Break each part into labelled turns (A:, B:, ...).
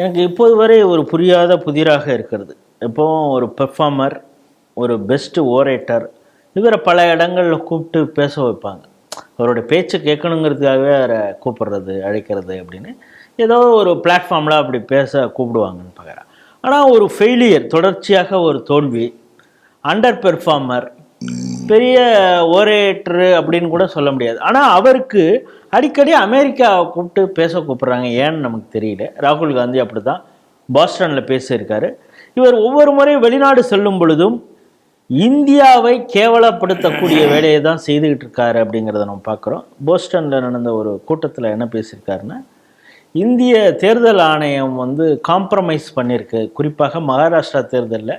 A: எனக்கு இப்போது வரை ஒரு புரியாத புதிராக இருக்கிறது. இப்போ ஒரு பெர்ஃபார்மர் ஒரு பெஸ்ட்டு ஓரேட்டர் இவரை பல இடங்களில் கூப்பிட்டு பேச வைப்பாங்க. அவருடைய பேச்சை கேட்கணுங்கிறதுக்காகவே அவரை கூப்பிடுறது அழைக்கிறது அப்படின்னு. ஏதோ ஒரு பிளாட்ஃபார்மில் அப்படி பேச கூப்பிடுவாங்கன்னு பார்க்குறேன். ஆனால் ஒரு ஃபெயிலியர் தொடர்ச்சியாக ஒரு தோல்வி அண்டர் பெர்ஃபார்மர் பெரிய ஓரேட்ரு அப்படின்னு கூட சொல்ல முடியாது. ஆனால் அவருக்கு அடிக்கடி அமெரிக்காவை கூப்பிட்டு பேச கூப்பிட்றாங்க. ஏன்னு நமக்கு தெரியல. ராகுல் காந்தி அப்படி தான் பாஸ்டனில் பேசியிருக்காரு. இவர் ஒவ்வொரு முறையும் வெளிநாடு செல்லும் பொழுதும் இந்தியாவை கேவலப்படுத்தக்கூடிய வேலையை தான் செய்துக்கிட்டு இருக்காரு அப்படிங்கிறத நம்ம பார்க்குறோம். போஸ்டனில் நடந்த ஒரு கூட்டத்தில் என்ன பேசியிருக்காருன்னா இந்திய தேர்தல் ஆணையம் வந்து காம்ப்ரமைஸ் பண்ணியிருக்கு. குறிப்பாக மகாராஷ்டிரா தேர்தலில்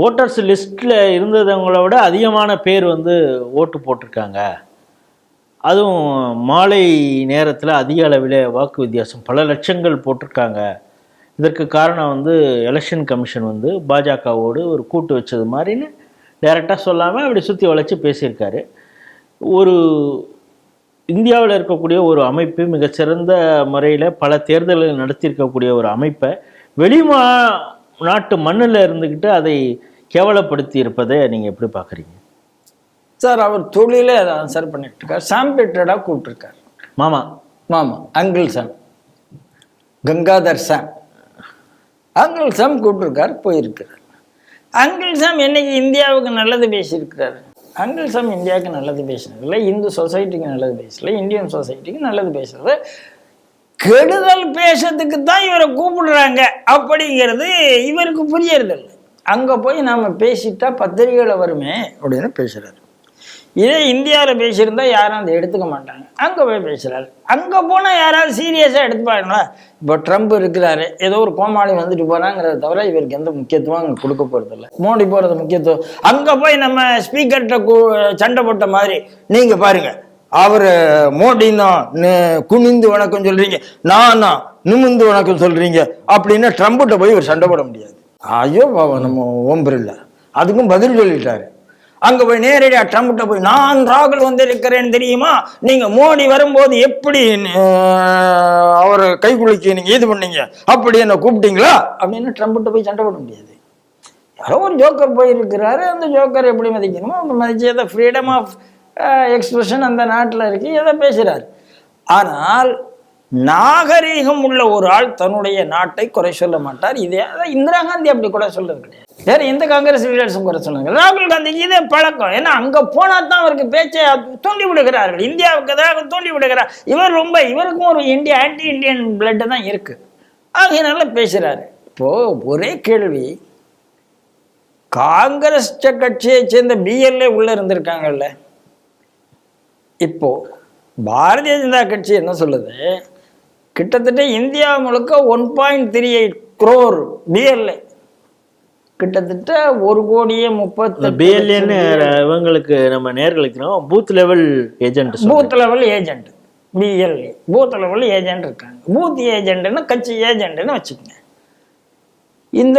A: ஓட்டர்ஸ் லிஸ்ட்டில் இருந்ததவங்கள விட அதிகமான பேர் வந்து ஓட்டு போட்டிருக்காங்க. அதுவும் மாலை நேரத்தில் அதிக அளவில் வாக்கு வித்தியாசம். பல லட்சங்கள் போட்டிருக்காங்க. இதற்கு காரணம் வந்து எலெக்ஷன் கமிஷன் வந்து பாஜகவோடு ஒரு கூட்டு வச்சது மாதிரின்னு டைரெக்டாக சொல்லாமல் அப்படி சுற்றி வளைச்சி பேசியிருக்காரு. ஒரு இந்தியாவில் இருக்கக்கூடிய ஒரு அமைப்பு மிகச்சிறந்த முறையில் பல தேர்தல்கள் நடத்தியிருக்கக்கூடிய ஒரு அமைப்பை வெளிமா நாட்டு மண்ணில் இருந்துக்கிட்டு அதை கேவலப்படுத்தி இருப்பதை நீங்கள் எப்படி பார்க்குறீங்க?
B: சார் அவர் தொழிலே அதை ஆன்சர் பண்ணிட்டு இருக்கார் சாம் பெட்ரடா கூப்பிட்டுருக்கார்.
A: மாமா.
B: மாமா uncle Sam. Gangadhar Sam. Uncle Sam கூப்பிட்டுருக்கார் போயிருக்கிறார். அங்கிள் சாம் என்னைக்கு இந்தியாவுக்கு நல்லது பேசியிருக்கிறாரு? அங்கிள் சாம் இந்தியாவுக்கு நல்லது பேசினதில்ல இந்து சொசைட்டிக்கு நல்லது பேசல இந்தியன் சொசைட்டிக்கு நல்லது பேசுறது. கெடுதல் பேசுறதுக்கு தான் இவரை கூப்பிடுறாங்க. அப்படிங்கிறது இவருக்கு புரியறதில்லை. அங்கே போய் நாம் பேசிட்டா பத்திரிகையில் வருமே அப்படின்னு பேசுகிறார் இதே இந்தியாவில் பேசியிருந்தா யாரும் அதை எடுத்துக்க மாட்டாங்க. அங்கே போய் பேசுகிறாரு அங்கே போனால் யாராவது சீரியஸாக எடுத்துப்பாங்களா? இப்போ ட்ரம்ப் இருக்கிறாரு. ஏதோ ஒரு கோமாளி வந்துட்டு போகிறாங்கிறத தவிர இவருக்கு எந்த முக்கியத்துவம் அங்கே கொடுக்க போகிறதில்ல மோடி போகிறது முக்கியத்துவம். அங்கே போய் நம்ம ஸ்பீக்கர்கிட்ட கூ சண்டை போட்ட மாதிரி நீங்கள் பாருங்கள் அவர் மோடினா குனிந்து வணக்கம் சொல்கிறீங்க நானா நிமிந்து வணக்கம் சொல்கிறீங்க அப்படின்னா ட்ரம்ப்கிட்ட போய் ஒரு சண்டை போட முடியாது. ஐயோ நம்ம ஓம் அதுக்கும் பதில் சொல்லிட்டாரு. அங்க போய் நேரடியாக ட்ரம்ப்கிட்ட போய் நான் ராகுல் வந்திருக்கிறேன்னு தெரியுமா? நீங்க மோடி வரும்போது எப்படி அவரை கை குலுக்கி நீங்க இது பண்ணீங்க? அப்படி என்ன கூப்பிட்டீங்களா? அப்படின்னு ட்ரம்ப்கிட்ட போய் சண்டை போட முடியாது. யாரோ ஒரு ஜோக்கர் போயிருக்கிறாரு. அந்த ஜோக்கர் எப்படி மதிக்கணுமோ அவங்க மதிச்சு ஃப்ரீடம் ஆஃப் எக்ஸ்பிரஷன் அந்த நாட்டில் இருக்கு எதை பேசுகிறார் ஆனால் நாகரீகம் உள்ள ஒரு ஆள் தன்னுடைய நாட்டை குறை சொல்ல மாட்டார். இதே அதான் இந்திரா காந்தி அப்படி குறை சொல்றது கிடையாது. வேற எந்த காங்கிரஸ் லீடர்ஸும் குறை சொல்லுங்க ராகுல் காந்திக்கு இதே பழக்கம். ஏன்னா அங்க போனா தான் அவருக்கு பேச்சை தூண்டி விடுகிறார்கள். இந்தியாவுக்கு எதாவது தூண்டி விடுகிறார். இவர் ரொம்ப இவருக்கும் ஒரு இந்தியா ஆன்டி இந்தியன் பிளட்டு தான் இருக்கு. ஆகையினால பேசுறாரு. இப்போ ஒரே கேள்வி. காங்கிரஸ் கட்சியை சேர்ந்த பிஎல்ஏ உள்ள இருந்திருக்காங்கல்ல? இப்போ பாரதிய ஜனதா கட்சி என்ன சொல்லுது? கிட்டத்தட்ட இந்தியா முழுக்க one point three eight crore PLA கிட்டத்தட்ட ஒரு கோடியே முப்பத்தி
A: பிஎல்ஏன்னு இவங்களுக்கு நம்ம நேர்களுக்கு booth level agent
B: booth level agent PLA booth level agent இருக்காங்க. பூத் ஏஜென்ட்னு கட்சி ஏஜென்ட்னு வச்சுக்கோங்க. இந்த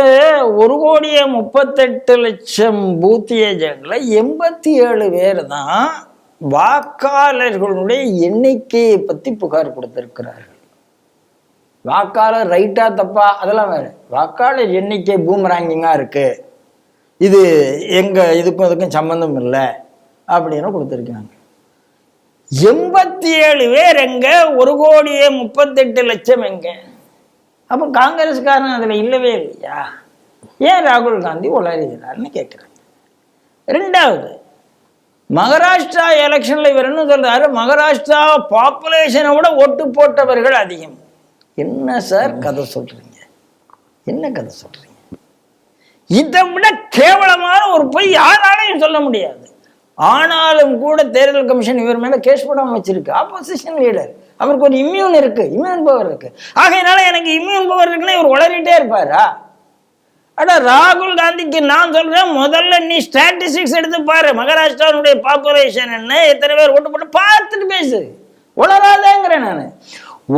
B: ஒரு கோடியே முப்பத்தெட்டு லட்சம் பூத் ஏஜென்ட்ல எண்பத்தி ஏழு பேர் தான் வாக்காளர்களுடைய எண்ணிக்கையை பத்தி புகார் கொடுத்திருக்கிறார்கள். வாக்காளர் ரைட்டா தப்பா அதெல்லாம் வேற. வாக்காளர் எண்ணிக்கை பூமராங்கிங்கா இருக்கு. இது எங்க இதுக்கும் இதுக்கும் சம்பந்தம் இல்லை அப்படின்னு கொடுத்துருக்காங்க. எண்பத்தி ஏழு பேர் எங்க? ஒரு கோடியே முப்பத்தெட்டு லட்சம் எங்க? அப்போ காங்கிரஸ்காரன் அதுல இல்லவே இல்லையா? ஏன் ராகுல் காந்தி உளறுகிறார்னு கேட்குறாங்க ரெண்டாவது மகாராஷ்டிரா எலெக்ஷனில் இவர் என்ன சொல்றாரு? மகாராஷ்டிரா பாப்புலேஷனை விட ஒட்டு போட்டவர்கள் அதிகம். என்ன சார் கதை சொல்கிறீங்க என்ன கதை சொல்கிறீங்க இதை விட கேவலமான ஒரு பொய் யாராலையும் சொல்ல முடியாது. ஆனாலும் கூட தேர்தல் கமிஷன் இவர் மேலே கேஸ் போடாமல் வச்சிருக்கு. ஆப்போசிஷன் லீடர் அவருக்கு ஒரு இம்யூன் இருக்குது இம்யூன் பவர் இருக்குது ஆகையினால எனக்கு இம்யூன் பவர் இருக்குன்னா இவர் உளறிட்டே இருப்பாரா? அட ராகுல் காந்திக்கு நான் சொல்றேன் முதல்ல நீ ஸ்டாட்டிஸ்டிக்ஸ் எடுத்து பாரு. மகாராஷ்டிராவுடைய பாப்புலேஷன் என்ன எத்தனை பேர் ஓட்டு போட்டு பார்த்துட்டு பேசு. உளராதேங்கிறேன் நான்.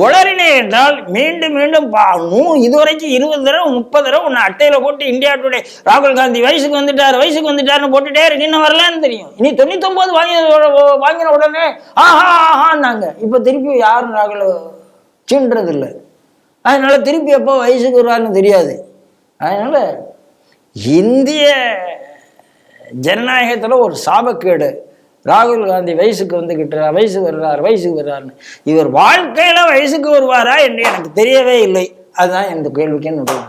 B: உளறினே என்றால் மீண்டும் மீண்டும் பா நூ இதுவரைக்கும் இருபது தடவை முப்பது தடவை உன்னை அட்டையில் போட்டு இந்தியா டுடே ராகுல் காந்தி வயசுக்கு வந்துட்டார் வயசுக்கு வந்துட்டாருன்னு போட்டுட்டே இருக்கு இன்னும் வரலான்னு தெரியும். இனி தொண்ணூத்தொம்பது வாங்கி வாங்கின உடனே ஆஹா ஆஹான்னாங்க. இப்போ திருப்பி யாரும் ராகுல் சீன்றது அதனால திருப்பி எப்போ வயசுக்கு வருவாருன்னு தெரியாது. அதனால இந்திய ஜனநாயகத்தில் ஒரு சாபக்கேடு. ராகுல் காந்தி வயசுக்கு வந்துக்கிட்டார் வயசு வர்றார் வயசுக்கு வர்றாருன்னு இவர் வாழ்க்கையில வயசுக்கு வருவாரா என்று எனக்கு தெரியவே இல்லை. அதுதான் இந்த கேள்விக்கு என்னுடைய